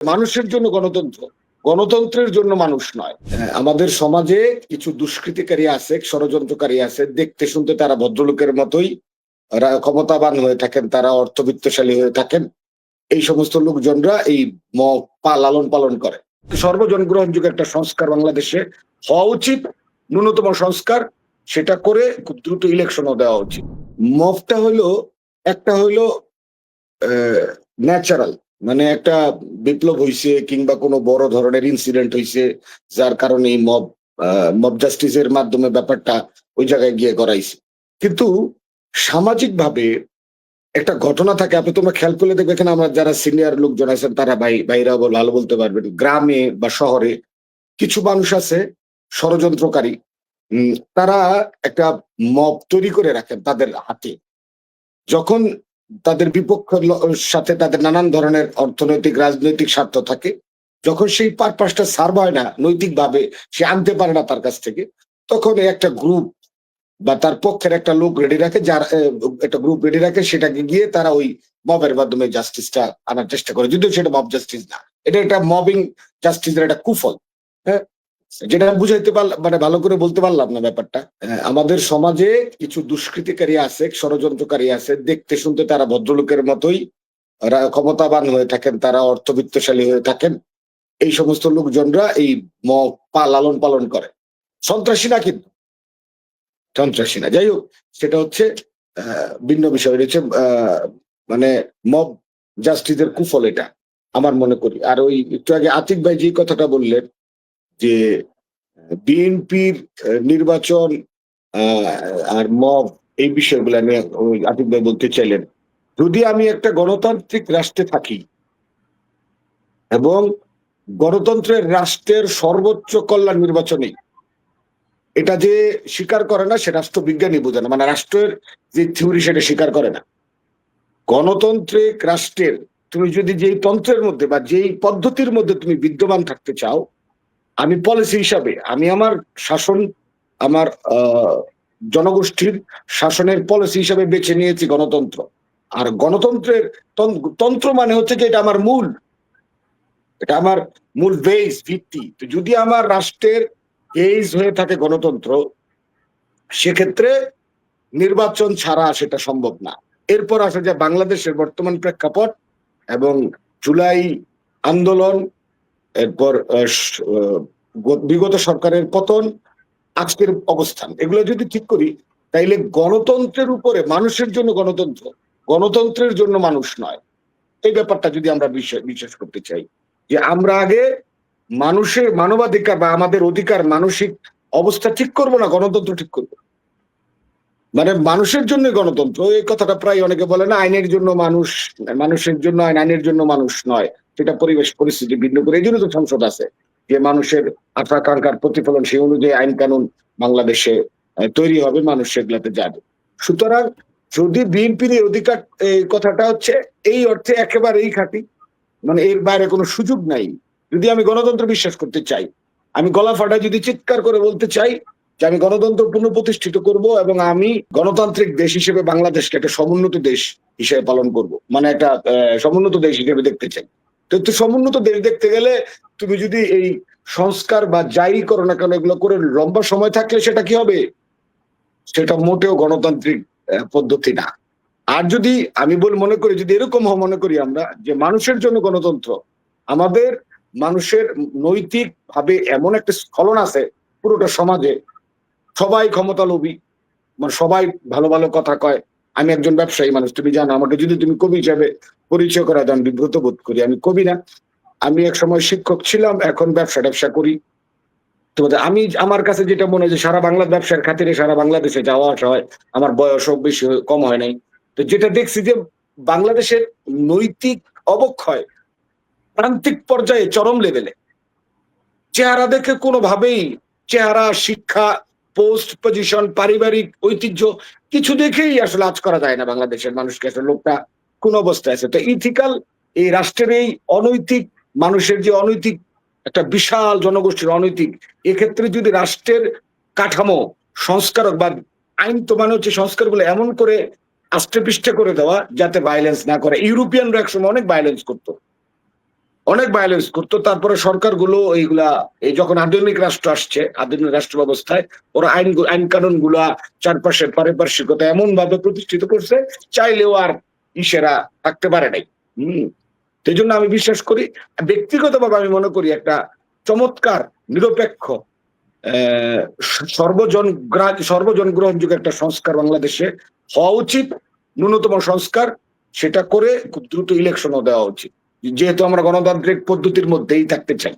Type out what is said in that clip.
মানুষের জন্য গণতন্ত্র গণতন্ত্রের জন্য মানুষ নয়। হ্যাঁ, আমাদের সমাজে কিছু দুষ্কৃতিকারী আছে ষড়যন্ত্রকারী আছে দেখতে শুনতে তারা ভদ্রলোকের মতোই ক্ষমতাবান হয়ে থাকেন তারা অর্থবিত্তশালী হয়ে থাকেন। এই সমস্ত লোকজনরা এই লালন পালন করে। সর্বজন গ্রহণযোগ্য একটা সংস্কার বাংলাদেশে হওয়া উচিত ন্যূনতম সংস্কার সেটা করে খুব দ্রুত ইলেকশনও দেওয়া উচিত। মফটা হইল একটা হইল ন্যাচারাল। মানে একটা বিপ্লব হইছে কিংবা কোনো বড় ধরনের ইনসিডেন্ট হইছে, যার কারণে এই মব মব জাস্টিসের মাধ্যমে ব্যাপারটা ওই জায়গায় গিয়ে করাইছে কিন্তু সামাজিক ভাবে একটা ঘটনা থাকে, আপনি তোমরা খেয়াল করলে দেখবে এখানে আমার যারা সিনিয়র লোকজন আছেন, তারা ভাই ভাইরা ভালো বলতে পারবেন। গ্রামে বা শহরে কিছু মানুষ আছে, ষড়যন্ত্রকারী তারা একটা মব তৈরি করে রাখেন তাদের হাতে। যখন তাদের বিপক্ষের সাথে তাদের নানান ধরনের অর্থনৈতিক, রাজনৈতিক স্বার্থ থাকে। যখন সেই পারপাসটা সার্ভ হয় না, নৈতিকভাবে সে আনতে পারে না তার কাছ থেকে, তখন একটা গ্রুপ বা তার পক্ষের একটা লোক রেডি রাখে, যার একটা গ্রুপ রেডি রাখে, সেটাকে গিয়ে তারা ওই মবের মাধ্যমে জাস্টিসটা আনার চেষ্টা করে। যদিও সেটা মব জাস্টিস না, এটা একটা মবিং জাস্টিসের একটা কুফল হ্যাঁ? যেটা বুঝাইতে পারলাম মানে ভালো করে বলতে পারলাম না ব্যাপারটা। হ্যাঁ, আমাদের সমাজে কিছু দুষ্কৃতিকারী আছে ষড়যন্ত্রকারী আছে দেখতে শুনতে তারা ভদ্রলোকের মতোই ক্ষমতাবান হয়ে থাকেন তারা অর্থবিত্তশালী হয়ে থাকেন। এই সমস্ত লোকজনরা এই লালন পালন করে। সন্ত্রাসী না কিন্তু। সন্ত্রাসী না যাই হোক সেটা হচ্ছে ভিন্ন বিষয়। রয়েছে মানে মব জাস্টিসের কুফল এটা আমার মনে করি। আর ওই একটু আগে আতিক ভাই যে কথাটা বললেন যে বিএনপির নির্বাচন আর মব এই বিষয়গুলো ওই আতিক ভাই বলতে চাইলেন। যদি আমি একটা গণতান্ত্রিক রাষ্ট্রে থাকি এবং গণতন্ত্রের রাষ্ট্রের সর্বোচ্চ কল্যাণ নির্বাচনে, এটা যে স্বীকার করে না, সে রাষ্ট্রবিজ্ঞানী বোঝে না। মানে রাষ্ট্রের যে থিওরি, সেটা স্বীকার করে না। গণতান্ত্রিক রাষ্ট্রের, তুমি যদি যেই তন্ত্রের মধ্যে বা যেই পদ্ধতির মধ্যে তুমি বিদ্যমান থাকতে চাও আমি পলিসি হিসাবে, আমি আমার শাসন, আমার জনগোষ্ঠীর শাসনের পলিসি হিসাবে বেছে নিয়েছি গণতন্ত্র। আর গণতন্ত্রের তন- তন্ত্র মানে হচ্ছে যে এটা আমার মূল, এটা আমার মূল বেস ভিত্তি। তো যদি আমার রাষ্ট্রের বেস হয়ে থাকে গণতন্ত্র, সেক্ষেত্রে নির্বাচন ছাড়া সেটা সম্ভব না। এরপর আসে যে বাংলাদেশের বর্তমান প্রেক্ষাপট এবং জুলাই আন্দোলন এরপর বিগত সরকারের পতন, আজকের অবস্থান। এগুলো যদি ঠিক করি, তাইলে গণতন্ত্রের উপরে, মানুষের জন্য গণতন্ত্র, গণতন্ত্রের জন্য মানুষ নয়। এই ব্যাপারটা যদি আমরা বিশ্বাস করতে চাই, যে আমরা আগে মানুষের মানবাধিকার বা আমাদের অধিকার, মানসিক অবস্থা ঠিক করব না, গণতন্ত্র ঠিক করব মানে মানুষের জন্য গণতন্ত্র, এই কথাটা প্রায় অনেকে বলে না, আইনের জন্য মানুষ, মানুষের জন্য আইন, আইনের জন্য মানুষ নয়। সেটা পরিবেশ পরিস্থিতি ভিন্ন করে, এই জন্য তো সংসদ আছে যে মানুষের আকাঙ্ক্ষার প্রতিফলন সেই অনুযায়ী আইন কানুন বাংলাদেশে তৈরি হবে, মানুষ সেগুলাতে যাবে। সুতরাং যদি বিএনপির অধিকার, এই কথাটা হচ্ছে, এই অর্থে একেবারেই খাঁটি মানে এর বাইরে কোনো সুযোগ নাই। যদি আমি গণতন্ত্র বিশ্বাস করতে চাই, আমি গলা ফাটায় যদি চিৎকার করে বলতে চাই যে আমি গণতন্ত্র পুনঃপ্রতিষ্ঠিত করব এবং আমি গণতান্ত্রিক দেশ হিসেবে বাংলাদেশকে একটা সমুন্নত দেশ হিসেবে পালন করব মানে একটা সমুন্নত দেশ হিসেবে দেখতে চাই। তো সমুন্নত দেশ দেখতে গেলে তুমি যদি এই সংস্কার বা যাই করো না কেন, এগুলো করে লম্বা সময় থাকলে সেটা কি হবে? সেটা মোটেও গণতান্ত্রিক পদ্ধতি না। আর যদি আমি বল মনে করি, যদি এরকম মনে করি আমরা যে মানুষের জন্য গণতন্ত্র, আমাদের মানুষের নৈতিক ভাবে এমন একটা স্খলন আছে পুরোটা সমাজে, সবাই ক্ষমতালোভী মানে সবাই ভালো ভালো কথা কয় আমি একজন ব্যবসায়ী মানুষ, তুমি জানো, আমাকে যদি তুমি কবি হিসাবে পরিচয় করা দাও, আমি বিব্রত বোধ করি। আমি কবি না। আমি এক সময় শিক্ষক ছিলাম, এখন ব্যবসা ব্যবসা করি। তোমাদের, আমি আমার কাছে যেটা মনে হয় যে সারা বাংলার ব্যবসার খাতিরে সারা বাংলাদেশে যাওয়া আসা হয়, আমার বয়স বেশি কম হয় নাই। তো যেটা দেখছি যে বাংলাদেশের নৈতিক অবক্ষয় প্রান্তিক পর্যায়ে চরম লেভেলে চেহারা দেখে কোনোভাবেই চেহারা, শিক্ষা পোস্ট পজিশন পারিবারিক ঐতিহ্য, কিছু দেখেই আসলে আজ করা যায় না বাংলাদেশের মানুষকে। আসলে লোকটা কোন অবস্থায় আছে? তো ইথিক্যাল এই রাষ্ট্রের এই অনৈতিক, মানুষের যে অনৈতিক, একটা বিশাল জনগোষ্ঠীর অনৈতিক, এক্ষেত্রে যদি রাষ্ট্রের কাঠামো, সংস্কারক বা আইন তো মানে হচ্ছে সংস্কারগুলো এমন করে আষ্টে পৃষ্ঠে করে দেওয়া যাতে ভায়োলেন্স না করে। ইউরোপিয়ানরা একসময় অনেক ভায়োলেন্স করতো। অনেক ভায়োলেন্স করতো। তারপরে সরকারগুলো এইগুলা, এই যখন আধুনিক রাষ্ট্র আসছে, আধুনিক রাষ্ট্র ব্যবস্থায়, ওরা আইন আইন কানুনগুলা চারপাশে পারিপার্শ্বিকতা এমন ভাবে প্রতিষ্ঠিত করছে, চাইলেও আর ইসেরা থাকতে পারে নাই। হম। সেই জন্য আমি বিশ্বাস করি, ব্যক্তিগতভাবে আমি মনে করি একটা চমৎকার, নিরপেক্ষ সর্বজন সর্বজন গ্রহণযোগ্য একটা সংস্কার বাংলাদেশে হওয়া উচিত, ন্যূনতম সংস্কার, সেটা করে খুব দ্রুত ইলেকশনও দেওয়া উচিত। যেহেতু আমরা গণতান্ত্রিক পদ্ধতির মধ্যেই থাকতে চাই।